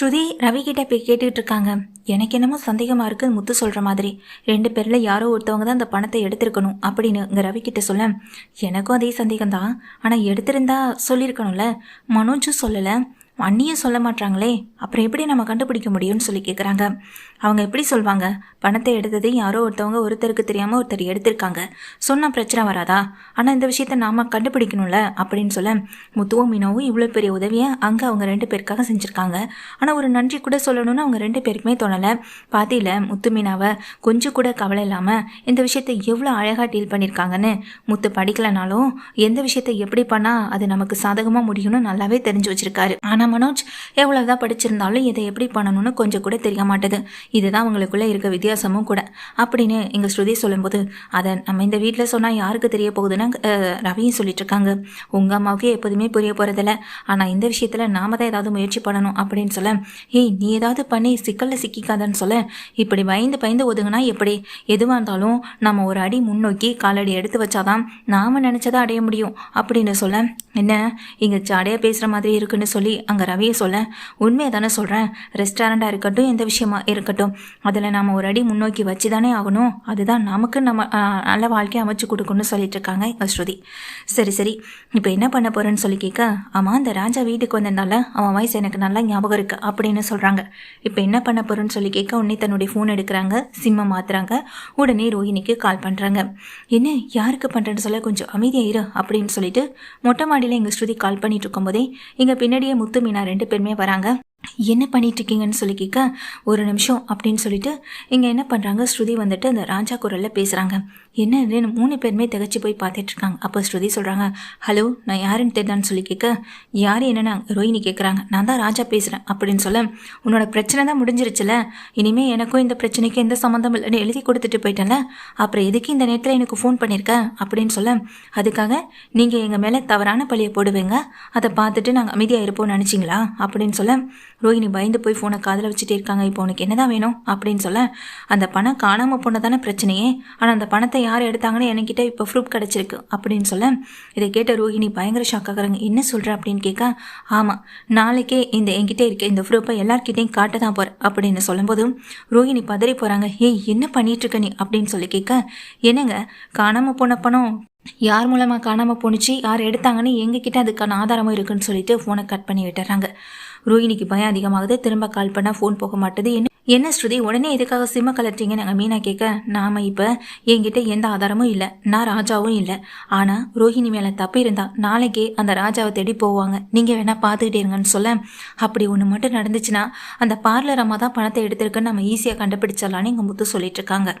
ஸ்ருதி ரவி கிட்ட போய் கேட்டுட்டு இருக்காங்க எனக்கு என்னமோ சந்தேகமா இருக்குன்னு முத்து சொல்ற மாதிரி. ரெண்டு பேர்ல யாரோ ஒருத்தவங்க தான் அந்த பணத்தை எடுத்திருக்கணும் அப்படின்னு இங்க ரவி கிட்ட சொல்ல. எனக்கும் அதே சந்தேகம் தான் ஆனா எடுத்திருந்தா சொல்லியிருக்கணும்ல. மனோஜும் சொல்லலை. அண்ணியும் சொல்ல மாட்டாங்களே அப்புறம் எப்படி நம்ம கண்டுபிடிக்க முடியும்னு சொல்லி கேட்குறாங்க அவங்க எப்படி சொல்வாங்க? பணத்தை எடுத்தது யாரோ ஒருத்தவங்க ஒருத்தருக்கு தெரியாமல் ஒருத்தர் எடுத்திருக்காங்க. சொன்னால் பிரச்சனை வராதா? ஆனால் இந்த விஷயத்த நாம் கண்டுபிடிக்கணும்ல அப்படின்னு சொல்ல முத்துவும் மீனாவும் இவ்வளோ பெரிய உதவியை அங்கே அவங்க ரெண்டு பேருக்காக செஞ்சுருக்காங்க. ஆனால் ஒரு நன்றி கூட சொல்லணும்னு அவங்க ரெண்டு பேருக்குமே தோணலை. பாத்தியில் முத்து மீனாவை கொஞ்சம் கூட கவலை இல்லாமல் இந்த விஷயத்தை எவ்வளோ அழகாக டீல் பண்ணியிருக்காங்கன்னு முத்து படிக்கலைனாலும் எந்த விஷயத்தை எப்படி பண்ணால் அது நமக்கு சாதகமாக முடியும்னு நல்லாவே தெரிஞ்சு வச்சுருக்காரு. ஆனால் மனோஜ் எவ்வளவுதான் படிச்சிருந்தாலும் இதை எப்படி பண்ணணும்னு கொஞ்சம் கூட தெரிய மாட்டேது இதுதான் அவங்களுக்குள்ளே இருக்க வித்தியாசமும் கூட. அப்படின்னு எங்கள் ஸ்ருதி சொல்லும்போது அதை நம்ம இந்த வீட்டில் சொன்னால் யாருக்கு தெரிய போகுதுன்னு ரவியும் சொல்லிட்டு இருக்காங்க. உங்க அம்மாவுக்கு எப்போதுமே புரிய போகிறதில்ல ஆனால் இந்த விஷயத்தில் நாம தான் ஏதாவது முயற்சி பண்ணணும் அப்படின்னு சொல்ல ஏய் நீ ஏதாவது பண்ணி சிக்கலில் சிக்கிக்காதன்னு சொல்ல. இப்படி பயந்து பயந்து ஒதுங்கினா எப்படி? எதுவாக இருந்தாலும் நம்ம ஒரு அடி முன்னோக்கி காலடி எடுத்து வச்சாதான் நாம நினச்சதை அடைய முடியும். அப்படின்னு சொல்ல என்ன? இங்கே ஜாடையா பேசுகிற மாதிரி இருக்குன்னு சொல்லி அங்கே ரவியை சொல்ல உண்மையை தானே சொல்கிறேன் ரெஸ்டாரண்ட்டாக இருக்கட்டும் எந்த விஷயமா இருக்கட்டும் அதில் நாம் ஒரு அடி முன்னோக்கி வச்சு தானே ஆகணும். அதுதான் நமக்கு நம்ம நல்ல வாழ்க்கையை அமைச்சு கொடுக்கணும்னு சொல்லிட்டு இருக்காங்க எங்கள் ஸ்ருதி சரி சரி. இப்போ என்ன பண்ண போகிறேன்னு சொல்லி கேட்க ஆமாம் அந்த ராஜா வீட்டுக்கு வந்ததுனால அவன் வயசு எனக்கு நல்லா ஞாபகம் இருக்குது அப்படின்னு சொல்கிறாங்க இப்போ என்ன பண்ண போகிறேன்னு சொல்லி கேட்க உடனே தன்னுடைய ஃபோன் எடுக்கிறாங்க சிம்மை மாற்றுறாங்க உடனே ரோஹிணிக்கு கால் பண்ணுறாங்க என்ன யாருக்கு பண்ணுறேன்னு சொல்ல கொஞ்சம் அமைதியாக இரு அப்படின்னு சொல்லிட்டு மொட்டை மாடியில் எங்கள் ஸ்ருதி கால் பண்ணிட்டு இருக்கும்போதே எங்கள் பின்னாடியே முத்து மீனா ரெண்டு பேருமே வராங்க. என்ன பண்ணிகிட்ருக்கீங்கன்னு சொல்லி கேட்க ஒரு நிமிஷம் அப்படின்னு சொல்லிட்டு இங்கே என்ன பண்ணுறாங்க ஸ்ருதி வந்துட்டு அந்த ராஜா குரலில் பேசுகிறாங்க என்ன மூணு பேருமே திகச்சு போய் பார்த்துட்டு இருக்காங்க அப்போ ஸ்ருதி சொல்கிறாங்க ஹலோ நான் யாருன்னு தெரியான்னு சொல்லி கேட்க யார் என்னென்ன ரோஹினி கேட்குறாங்க நான் தான் ராஜா பேசுகிறேன் அப்படின்னு சொல்ல உன்னோட பிரச்சனை தான் முடிஞ்சிருச்சுல. இனிமேல் எனக்கும் இந்த பிரச்சனைக்கு எந்த சம்மந்தம் இல்லைன்னு எழுதி கொடுத்துட்டு போயிட்டேன்ல. அப்புறம் எதுக்கு இந்த நேரத்தில் எனக்கு ஃபோன் பண்ணியிருக்க அப்படின்னு சொல்ல அதுக்காக நீங்கள் எங்கள் மேலே தவறான பழியை போடுவீங்க. அதை பார்த்துட்டு நாங்கள் அமைதியாக இருப்போம்னு நினச்சிங்களா? அப்படின்னு சொல்ல ரோஹிணி பயந்து போய் ஃபோனை காதில் வச்சுட்டே இருக்காங்க. இப்போ உனக்கு என்னதான் வேணும் அப்படின்னு சொல்ல அந்த பணம் காணாமல் போன தானே பிரச்சனையே. ஆனால் அந்த பணத்தை யார் எடுத்தாங்கன்னு என்கிட்ட இப்போ ப்ரூஃப் கிடச்சிருக்கு அப்படின்னு சொல்ல இதை கேட்ட ரோஹிணி பயங்கர ஷாக் ஆகுறாங்க என்ன சொல்கிற அப்படின்னு கேட்க ஆமாம் நாளைக்கே இந்த என்கிட்ட இருக்க இந்த ப்ரூஃபை எல்லார்கிட்டையும் காட்ட தான் போகிறேன் அப்படின்னு சொல்லும்போது ரோஹிணி பதறி போகிறாங்க ஏய் என்ன பண்ணிட்டு இருக்க நீ அப்படின்னு சொல்லி கேட்க என்னங்க காணாமல் போன பணம் யார் மூலமாக காணாமல் போணுச்சு? யார் எடுத்தாங்கன்னு எங்ககிட்ட அதுக்கான ஆதாரமும் இருக்குன்னு சொல்லிட்டு ஃபோனை கட் பண்ணி விட்டுறாங்க. ரோஹிணிக்கு பயம் அதிகமாகுது. திரும்ப கால் பண்ணால் ஃபோன் போக மாட்டுது. என்ன என்ன ஸ்ருதி உடனே எதுக்காக சிம்ம கலட்டிங்க நாங்கள் மீனா கேட்க நாம இப்போ என்கிட்ட எந்த ஆதாரமும் இல்லை. நான் ராஜாவும் இல்லை. ஆனால் ரோஹிணி மேலே தப்பு இருந்தா நாளைக்கே அந்த ராஜாவை தேடி போவாங்க. நீங்கள் வேணா பார்த்துக்கிட்டே இருங்கன்னு சொல்ல. அப்படி ஒன்று மட்டும் நடந்துச்சுன்னா அந்த பார்லர் அம்மா தான் பணத்தை எடுத்திருக்குன்னு நம்ம ஈஸியாக கண்டுபிடிச்சிடலான்னு எங்கள் முத்து சொல்லிட்டு இருக்காங்க.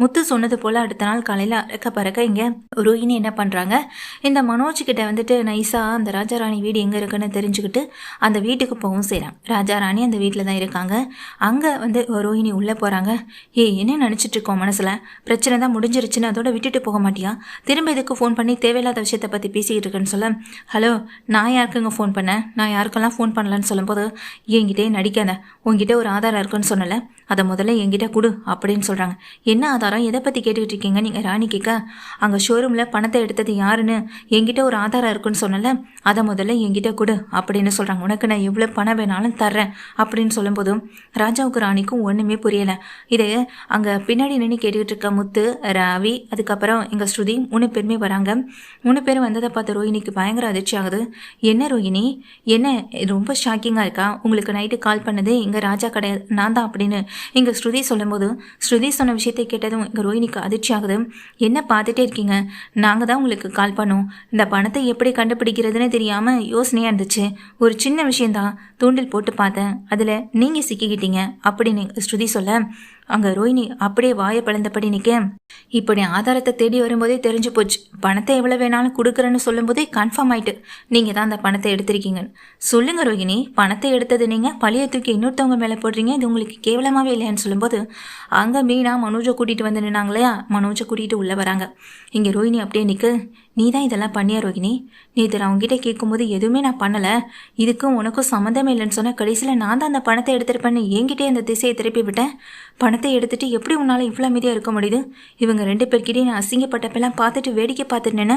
முத்து சொன்னது போல் அடுத்த நாள் காலையில் அறக்க பறக்க இங்கே ரோஹினி என்ன பண்ணுறாங்க இந்த மனோஜ் கிட்ட வந்துட்டு நைஸாக அந்த ராஜாராணி வீடு எங்கே இருக்குன்னு தெரிஞ்சுக்கிட்டு அந்த வீட்டுக்கு போகவும் செய்கிறாங்க ராஜாராணி அந்த வீட்டில் தான் இருக்காங்க. அங்கே வந்து ரோஹினி உள்ளே போகிறாங்க ஏய் என்ன நினச்சிட்டு இருக்கோம் மனசில்? பிரச்சனை தான் முடிஞ்சிருச்சுன்னு அதோட விட்டுட்டு போக மாட்டியா? திரும்ப இதுக்கு ஃபோன் பண்ணி தேவையில்லாத விஷயத்தை பற்றி பேசிக்கிட்டு இருக்கேன்னு சொல்ல? ஹலோ நான் யாருக்குங்க ஃபோன் பண்ணேன் நான் யாருக்கெல்லாம் ஃபோன் பண்ணலன்னு சொல்லும்போது என்கிட்டே நடிக்காத. உங்ககிட்ட ஒரு ஆதாரம் இருக்குன்னு சொன்னல. அதை முதல்ல என்கிட்ட கொடு அப்படின்னு சொல்கிறாங்க என்ன ஆதாரம்? எதை பற்றி கேட்டுக்கிட்டு இருக்கீங்க நீங்கள் ராணி கேட்க அங்கே ஷோரூமில் பணத்தை எடுத்தது யாருன்னு? என்கிட்ட ஒரு ஆதாரம் இருக்குன்னு சொன்னல அதை முதல்ல என்கிட்ட கொடு அப்படின்னு சொல்கிறாங்க உனக்கு நான் எவ்வளோ பணம் வேணாலும் தர்றேன் அப்படின்னு சொல்லும்போதும் ராஜாவுக்கு ராணிக்கும் ஒன்றுமே புரியலை. இது அங்கே பின்னாடி நின்று கேட்டுக்கிட்டு இருக்க முத்து ரவி அதுக்கப்புறம் எங்கள் ஸ்ருதி மூணு பேருமே வராங்க. மூணு பேரும் வந்ததை பார்த்து ரோஹினிக்கு பயங்கர அதிர்ச்சி ஆகுது. என்ன ரோஹிணி? என்ன? ரொம்ப ஷாக்கிங்காக இருக்கா? உங்களுக்கு நைட்டு கால் பண்ணது இங்கே ராஜா கடை நான் தான் அப்படின்னு எங்கள் ஸ்ருதி சொல்லும்போது ஸ்ருதி சொன்ன விஷயத்தை கேட்டதும் சொன்னதும் இங்கே ரோஹினிக்கு அதிர்ச்சி ஆகுது. என்ன பார்த்துட்டே இருக்கீங்க? நாங்கள் தான் உங்களுக்கு கால் பண்ணோம். இந்த பணத்தை எப்படி கண்டுபிடிக்கிறதுன்னு தெரியாமல் யோசனையாக இருந்துச்சு. ஒரு சின்ன விஷயந்தான் தூண்டில் போட்டு பார்த்தேன். அதில் நீங்கள் சிக்கிக்கிட்டீங்க அப்படின்னு ஸ்ருதி சொல்ல அங்கே ரோஹினி அப்படியே வாயை பழந்தபடி நிற்க இப்படி ஆதாரத்தை தேடி வரும்போதே தெரிஞ்சு போச்சு. பணத்தை எவ்வளோ வேணாலும் கொடுக்குறேன்னு சொல்லும்போதே கன்ஃபார்ம் ஆயிட்டு நீங்கள் தான் அந்த பணத்தை எடுத்திருக்கீங்கன்னு சொல்லுங்க ரோஹிணி பணத்தை எடுத்தது நீங்கள் பழைய தூக்கி இன்னொருத்தவங்க மேலே போடுறீங்க? இது உங்களுக்கு கேவலமாகவே இல்லையான்னு சொல்லும்போது அங்கே மீனா மனோஜை கூட்டிகிட்டு வந்து நின்னாங்க இல்லையா? மனோஜை கூட்டிகிட்டு உள்ளே வராங்க. இங்கே ரோஹிணி அப்படியே நிற்கு நீ தான் இதெல்லாம் பண்ணியா ரோகிணி? நேற்று நான் உங்ககிட்ட கேட்கும்போது எதுவுமே நான் பண்ணலை. இதுக்கும் உனக்கும் சம்மந்தமே இல்லைன்னு சொன்னால் கடைசியில் நான் தான் அந்த பணத்தை எடுத்துருப்பேன்னு என்கிட்டே அந்த திசையை திருப்பி விட்டேன். பணத்தை எடுத்துட்டு எப்படி உன்னால் இவ்வளோ மீதியாக இருக்க முடியுது? இவங்க ரெண்டு பேர்கிட்டையும் நான் அசிங்கப்பட்டப்பெல்லாம் பார்த்துட்டு வேடிக்கை பார்த்துட்டு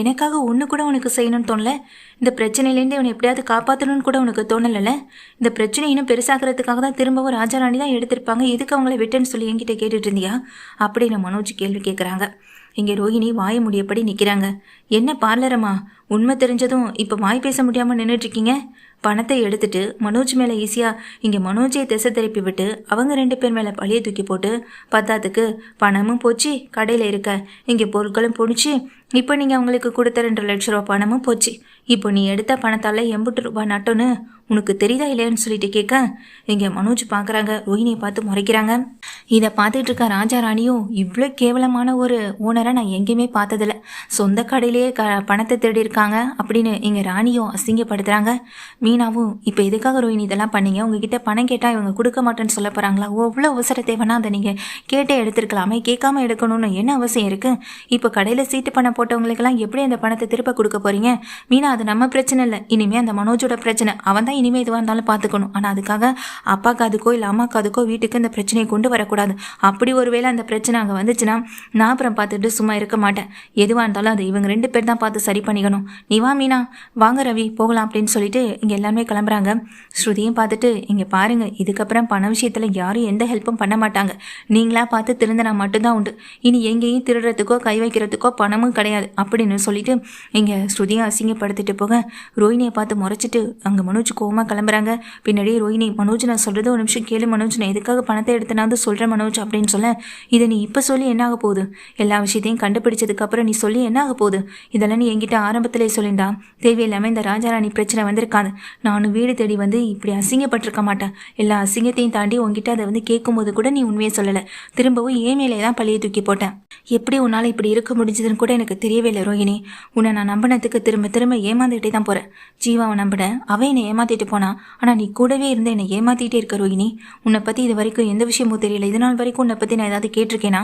எனக்காக ஒன்று கூட உனக்கு செய்யணும்னு தோணல. இந்த பிரச்சனையிலேருந்து இவனை எப்படியாவது காப்பாற்றணும்னு கூட உனக்கு தோணலைல்ல. இந்த பிரச்சனை இன்னும் பெருசாகிறதுக்காக தான் திரும்பவும் ராஜாராணி தான் எடுத்திருப்பாங்க. எதுக்கு அவங்கள விட்டேன்னு சொல்லி என்கிட்ட கேட்டுட்டு இருந்தியா? அப்படின்னு மனோஜ் கேள்வி கேட்குறாங்க இங்கே ரோஹிணி வாய முடியப்படி நிற்கிறாங்க என்ன பார்லரம்மா உண்மை தெரிஞ்சதும் இப்போ வாய் பேச முடியாமல் நின்றுட்டு இருக்கீங்க? பணத்தை எடுத்துட்டு மனோஜ் மேலே ஈஸியாக இங்கே மனோஜை திசை திருப்பி விட்டு அவங்க ரெண்டு பேர் மேலே பழியை தூக்கி போட்டு பத்தாத்துக்கு பணமும் போச்சு கடையில் இருக்க இங்கே பொருட்களும் போணுச்சு இப்போ நீங்கள் அவங்களுக்கு கொடுத்த ரெண்டு லட்ச ரூபா பணமும் போச்சு. இப்போ நீ எடுத்த பணத்தால் எண்பது ரூபா நட்டோன்னு உனக்கு தெரியுதா இல்லையான்னு சொல்லிட்டு கேட்க இங்கே மனோஜ் பார்க்குறாங்க ரோஹினியை பார்த்து முறைக்கிறாங்க. இதை பார்த்துட்டு இருக்க ராஜா ராணியும் இவ்வளோ கேவலமான ஒரு ஓனரை நான் எங்கேயுமே பார்த்ததில்ல. சொந்த கடையிலேயே க பணத்தை தேடி இருக்காங்க அப்படின்னு இங்கே ராணியும் அசிங்கப்படுத்துகிறாங்க மீனாவும் இப்போ எதுக்காக ரோஹினி இதெல்லாம் பண்ணீங்க? உங்ககிட்ட பணம் கேட்டால் இவங்க கொடுக்க மாட்டேன்னு சொல்ல போகிறாங்களா அவ்வளோ அவசர தேவைன்னா அதை நீங்கள் கேட்டே எடுத்துருக்கலாமே கேட்காம எடுக்கணும்னு என்ன அவசியம் இருக்குது இப்போ கடையில் சீட்டு பணம் போட்டவங்களுக்கெல்லாம் எப்படி அந்த பணத்தை திருப்ப கொடுக்க போகிறீங்க மீனா அது நம்ம பிரச்சனை இல்லை. இனிமேல் அந்த மனோஜோட பிரச்சனை. அவன் தான் இனிமேல் எதுவாக இருந்தாலும் பார்த்துக்கணும் ஆனால் அதுக்காக அப்பாக்கு அதுக்கோ இல்லை அம்மாக்கு அதுக்கோ வீட்டுக்கு இந்த பிரச்சனையை கொண்டு வரக்கூடாது. அப்படி ஒருவேளை அந்த பிரச்சனை அங்கே வந்துச்சுன்னா நான் அப்புறம் பார்த்துட்டு சும்மா இருக்க மாட்டேன். எதுவாக இருந்தாலும் அது இவங்க ரெண்டு பேர் தான் பார்த்து சரி பண்ணிக்கணும். நீ வா மீனா. வாங்க ரவி. போகலாம் அப்படின்னு சொல்லிட்டு இங்கே எல்லாமே கிளம்புறாங்க. ஸ்ருதியும் பார்த்துட்டு இங்கே பாருங்க இதுக்கப்புறம் பண விஷயத்தில் யாரும் எந்த ஹெல்ப்பும் பண்ண மாட்டாங்க. நீங்களா பார்த்து திருந்தினா மட்டும்தான் உண்டு. இனி எங்கேயும் திருடுறதுக்கோ கை வைக்கிறதுக்கோ பணமும் கிடையாது அப்படின்னு சொல்லிட்டு இங்கே ஸ்ருதியும் அசிங்கப்படுத்திட்டு போக ரோஹினியை பார்த்து முறைச்சிட்டு அங்கே மனோஜ் கோவமாக கிளம்புறாங்க. பின்னாடியே ரோஹினி மனோஜ் நான் சொல்கிறது ஒரு நிமிஷம் கேளு மனோஜ் நான் எதுக்காக பணத்தை எடுத்தனாவது சொல்கிறேன் மனோஜ் அப்படின்னு சொல்ல இதை நீ இப்போ சொல்லி என்ன ஆக போகுது? எல்லா விஷயத்தையும் கண்டுபிடிச்சதுக்கப்புறம் நீ சொல்லி என்ன ஆக போகுது? இதெல்லாம் நீ என்கிட்ட ஆரம்பத்திலே சொல்லியிருந்தா தேவையில்லாமல் இந்த ராஜாராணி பிரச்சனை வந்திருக்காது நானும் வீடு தேடி வந்து இப்படி அசிங்கப்பட்டிருக்க மாட்டேன். எல்லா அசிங்கத்தையும் தாண்டி உங்ககிட்ட அதை வந்து கேட்கும்போது கூட நீ உண்மையை சொல்லலை. திரும்பவும் ஏன் மேலே தான் பழியை தூக்கி போட்டேன். எப்படி உன்னால் இப்படி இருக்க முடிஞ்சதுன்னு கூட எனக்கு தெரியவே இல்லை ரோஹிணி. உன்னை நான் நம்பினத்துக்கு திரும்ப திரும்ப ஏமாந்துகிட்டே தான் போகிறேன் ஜீவாவை நம்பினேன் அவன் என்னை ஏமாத்திட்டு போனான் ஆனால் நீ கூடவே இருந்து என்னை ஏமாத்திட்டே இருக்க ரோஹிணி. உன்னை பற்றி இது வரைக்கும் எந்த விஷயமும் தெரியல. இது நாள் வரைக்கும் உன்னை பற்றி நான் ஏதாவது கேட்டிருக்கேனா?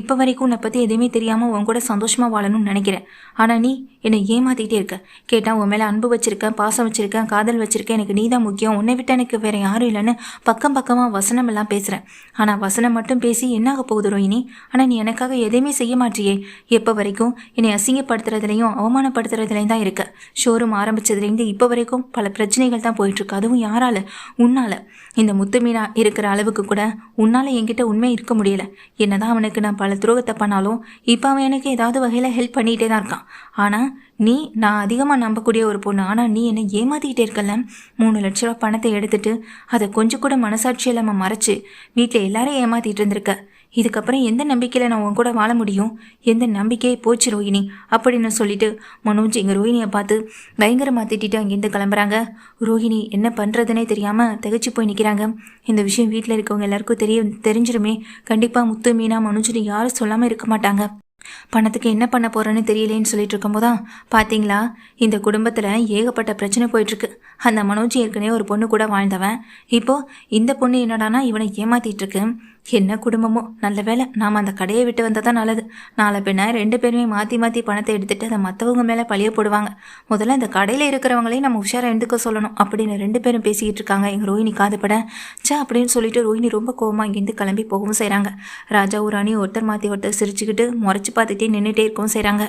இப்போ வரைக்கும் உன்னை பற்றி எதுவுமே தெரியாமல் உன் கூட சந்தோஷமாக வாழணும்னு நினைக்கிறேன். ஆனால் நீ என்னை ஏமாத்திட்டே இருக்க. கேட்டால் உன் மேலே அன்பு வச்சிருக்கேன் பாசம் வச்சிருக்கேன் காதல் வச்சிருக்கேன் எனக்கு நீ தான் முக்கியம். உன்னை விட்டு எனக்கு வேற யாரும் இல்லைன்னு பக்கம் பக்கமாக வசனம் எல்லாம் பேசுகிறேன் ஆனால் வசனம் மட்டும் பேசி என்னாக போகுது ரோஹினி ஆனால் நீ எனக்காக எதையுமே செய்ய மாட்டியே. எப்போ வரைக்கும் என்னை அசிங்கப்படுத்துறதுலையும் அவமானப்படுத்துறதுலையும் தான் இருக்க. ஷோரூம் ஆரம்பிச்சதுலேருந்து இப்போ வரைக்கும் பல பிரச்சனைகள் தான் போயிட்டுருக்கு. அதுவும் யாரால? உன்னால. இந்த முத்து மீனா இருக்கிற அளவுக்கு கூட உன்னால என்கிட்ட உண்மை இருக்க முடியல. என்னதான் அவனுக்கு நான் பல துரோகத்தை பண்ணாலும் இப்போ அவன் எனக்கு ஏதாவது வகையில் ஹெல்ப் பண்ணிகிட்டே தான் இருக்கான். ஆனால் நீ நான் அதிகமாக நம்பக்கூடிய ஒரு பொண்ணு. ஆனால் நீ என்னை ஏமாத்திக்கிட்டே இருக்கல மூணு லட்ச ரூபா பணத்தை எடுத்துட்டு அதை கொஞ்சம் கூட மனசாட்சி இல்லாமல் மறைச்சு வீட்டில் எல்லாரையும் ஏமாத்திட்டு இருந்திருக்க. இதுக்கப்புறம் எந்த நம்பிக்கையில் நான் உன் கூட வாழ முடியும்? எந்த நம்பிக்கையே போச்சு ரோஹிணி? அப்படின்னு சொல்லிட்டு மனோஜ் எங்கள் ரோஹிணியை பார்த்து பயங்கரமாக திட்டிட்டு அங்கேருந்து கிளம்புறாங்க. ரோஹிணி என்ன பண்ணுறதுனே தெரியாமல் திகச்சு போய் நிற்கிறாங்க இந்த விஷயம் வீட்டில் இருக்கவங்க எல்லாருக்கும் தெரிய தெரிஞ்சிருமே. கண்டிப்பாக முத்து மீனா மனோஜ்னு யாரும் சொல்லாமல் இருக்க மாட்டாங்க. பணத்துக்கு என்ன பண்ண போறேன்னு தெரியலேன்னு சொல்லிட்டு இருக்கும்போதான் பாத்தீங்களா? இந்த குடும்பத்தில் ஏகப்பட்ட பிரச்சனை போயிட்டுருக்கு. அந்த மனோஜ் ஏற்கனவே ஒரு பொண்ணு கூட வாழ்ந்தவன். இப்போ இந்த பொண்ணு என்னடானா இவனை ஏமாத்திட்டு இருக்கு. என்ன குடும்பமோ நல்ல வேலை நாம் அந்த கடையை விட்டு வந்தால் தான் நல்லது. நாளை பின்ன ரெண்டு பேருமே மாற்றி மாற்றி பணத்தை எடுத்துட்டு அதை மற்றவங்க மேலே பழிய போடுவாங்க. முதல்ல இந்த கடையில் இருக்கிறவங்களையும் நம்ம உஷாராக எழுந்துக்க சொல்லணும் அப்படின்னு ரெண்டு பேரும் பேசிக்கிட்டு இருக்காங்க. எங்கள் ரோஹினி காதுபட சே அப்படின்னு சொல்லிட்டு ரோஹினி ரொம்ப கோவமாக இங்கேருந்து கிளம்பி போகவும் செய்கிறாங்க ராஜா ராணி ஒருத்தர் மாற்றி ஒருத்தர் சிரிச்சுக்கிட்டு முறைச்சி பார்த்துட்டே நின்றுட்டே இருக்கவும் செய்கிறாங்க